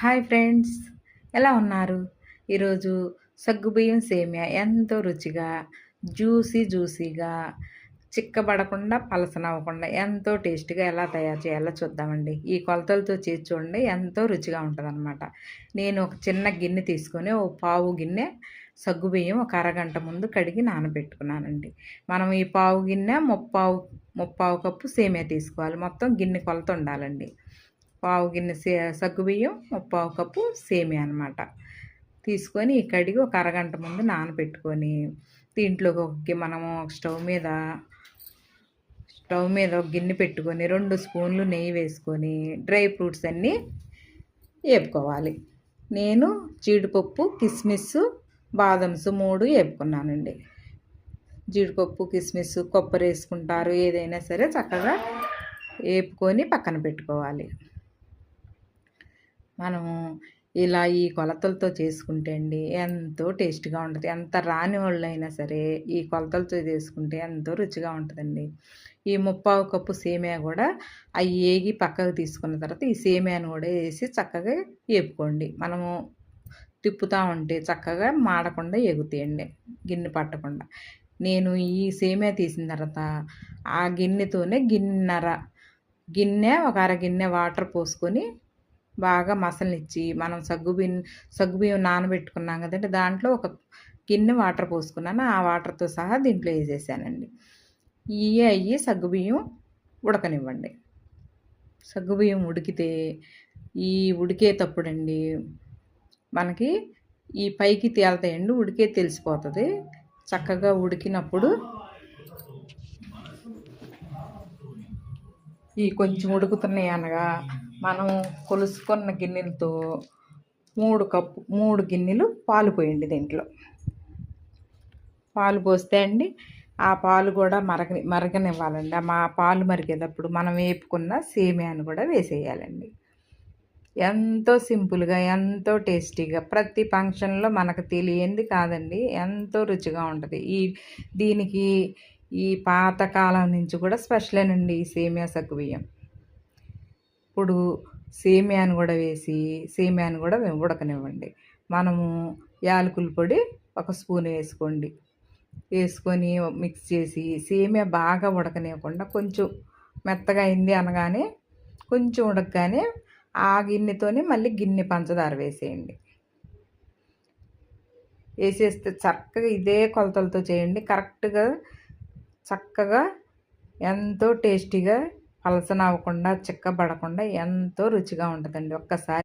Hi friends ఎలా ఉన్నారు? ఈరోజు సగ్గుబియ్యం సేమియా ఎంతో రుచిగా జ్యూసీ జ్యూసీగా చిక్కబడకుండా పలసనవ్వకుండా ఎంతో టేస్టీగా ఎలా తయారు చేయాలో చూద్దామండి. ఈ కొలతలతో చేసి చూడండి ఎంతో రుచిగా ఉంటుందన్నమాట. నేను ఒక చిన్న గిన్నె తీసుకొని ఓ పావు గిన్నె సగ్గుబియ్యం ఒక అరగంట ముందు కడిగి నానబెట్టుకున్నానండి. మనం ఈ పావు గిన్నె ముప్పావు ముప్పావు కప్పు సేమియా తీసుకోవాలి. మొత్తం గిన్నె కొలత ఉండాలండి. పావు గిన్నె సే సగ్గుబియ్యం పావు కప్పు సేమియా అనమాట తీసుకొని కడిగి ఒక అరగంట ముందు నానబెట్టుకొని దీంట్లోకి ఒక మనము స్టవ్ మీద స్టవ్ మీద ఒక గిన్నె పెట్టుకొని రెండు స్పూన్లు నెయ్యి వేసుకొని డ్రై ఫ్రూట్స్ అన్నీ వేపుకోవాలి నేను జీడిపప్పు కిస్మిస్ బాదమ్స్ మూడు వేపుకున్నానండి జీడిపప్పు కిస్మిస్ కొబ్బరి వేసుకుంటారు ఏదైనా సరే చక్కగా వేపుకొని పక్కన పెట్టుకోవాలి. మనము ఇలా ఈ కొలతలతో చేసుకుంటే అండి ఎంతో టేస్ట్గా ఉంటుంది. ఎంత రాని వాళ్ళైనా సరే ఈ కొలతలతో చేసుకుంటే ఎంతో రుచిగా ఉంటుందండి. ఈ ముప్పావు కప్పు సేమియా కూడా అవి ఏగి పక్కకు తీసుకున్న తర్వాత ఈ సేమియాను కూడా వేసి చక్కగా వేపుకోండి మనము తిప్పుతూ ఉంటే చక్కగా మాడకుండా ఎగుతాయండి గిన్నె పట్టకుండా. నేను ఈ సేమియా తీసిన తర్వాత ఆ గిన్నెతోనే గిన్నెర గిన్నె ఒక అర గిన్నె వాటర్ పోసుకొని బాగా మసలనిచ్చి మనం సగ్గుబియ్యం సగ్గుబియ్యం నానబెట్టుకున్నాం కదండి దాంట్లో ఒక గిన్నె వాటర్ పోసుకున్నాను. ఆ వాటర్తో సహా దీంట్లో వేసేసానండి. ఇవే అయ్యి సగ్గుబియ్యం ఉడకనివ్వండి. సగ్గుబియ్యం ఉడికితే ఈ ఉడికేటప్పుడండి మనకి ఈ పైకి తేలుతాయండి. ఉడికే తెలిసిపోతుంది. చక్కగా ఉడికినప్పుడు ఈ కొంచెం ఉడుకుతున్నాయి అనగా మనం కొలుసుకున్న గిన్నెలతో మూడు కప్పు మూడు గిన్నెలు పాలు పోయండి దీంట్లో. పాలు పోస్తే అండి ఆ పాలు కూడా మరగ మరగనివ్వాలండి. మా పాలు మరిగేటప్పుడు మనం వేపుకున్న సేమియాను కూడా వేసేయాలండి. ఎంతో సింపుల్గా ఎంతో టేస్టీగా ప్రతి ఫంక్షన్లో మనకు తెలియంది కాదండి ఎంతో రుచిగా ఉంటుంది. ఈ దీనికి ఈ పాతకాలం నుంచి కూడా స్పెషలేనండి ఈ సేమియా సగ్గుబియ్యం. ఇప్పుడు సేమియాను కూడా వేసి సేమియాను కూడా ఉడకనివ్వండి. మనము యాలకుల పొడి ఒక స్పూన్ వేసుకోండి. వేసుకొని మిక్స్ చేసి సేమియా బాగా ఉడకనివ్వకుండా కొంచెం మెత్తగా అయింది అనగానే కొంచెం ఉడకగానే ఆ గిన్నెతోనే మళ్ళీ గిన్నె పంచదార వేసేయండి. వేసేస్తే చక్కగా ఇదే కొలతలతో చేయండి. కరెక్ట్గా చక్కగా ఎంతో టేస్టీగా పలసన అవ్వకుండా చిక్కబడకుండా ఎంతో రుచిగా ఉంటుందండి. ఒక్కసారి